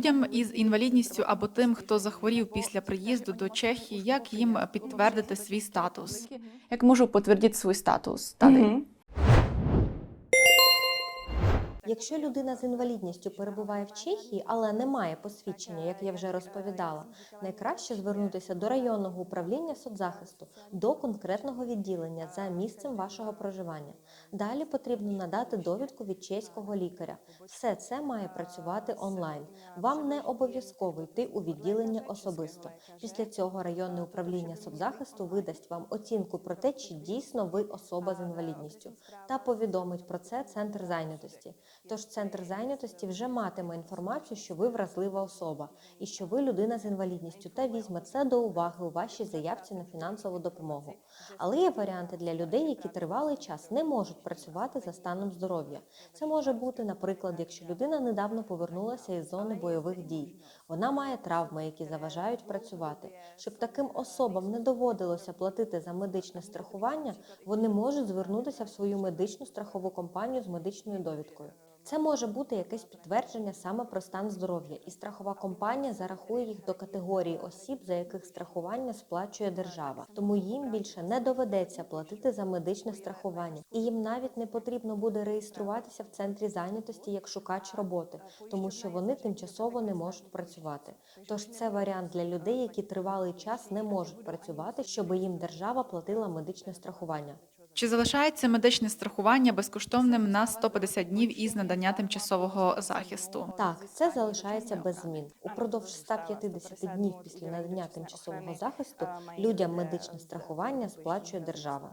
Людям із інвалідністю або тим, хто захворів після приїзду до Чехії, як їм підтвердити свій статус? Jak můžou свій статус status tady? Якщо людина з інвалідністю перебуває в Чехії, але не має посвідчення, як я вже розповідала, найкраще звернутися до районного управління соцзахисту, до конкретного відділення за місцем вашого проживання. Далі потрібно надати довідку від чеського лікаря. Все це має працювати онлайн. Вам не обов'язково йти у відділення особисто. Після цього районне управління соцзахисту видасть вам оцінку про те, чи дійсно ви особа з інвалідністю, та повідомить про це центр зайнятості. Тож центр зайнятості вже матиме інформацію, що ви вразлива особа і що ви людина з інвалідністю, та візьме це до уваги у вашій заявці на фінансову допомогу. Але є варіанти для людей, які тривалий час не можуть працювати за станом здоров'я. Це може бути, наприклад, якщо людина недавно повернулася із зони бойових дій. Вона має травми, які заважають працювати. Щоб таким особам не доводилося платити за медичне страхування, вони можуть звернутися в свою медичну страхову компанію з медичною довідкою. Це може бути якесь підтвердження саме про стан здоров'я, і страхова компанія зарахує їх до категорії осіб, за яких страхування сплачує держава. Тому їм більше не доведеться платити за медичне страхування, і їм навіть не потрібно буде реєструватися в центрі зайнятості як шукач роботи, тому що вони тимчасово не можуть працювати. Тож це варіант для людей, які тривалий час не можуть працювати, щоб їм держава платила медичне страхування. Чи залишається медичне страхування безкоштовним на 150 днів із надання тимчасового захисту? Так, це залишається без змін. Упродовж 150 днів після надання тимчасового захисту людям медичне страхування сплачує держава.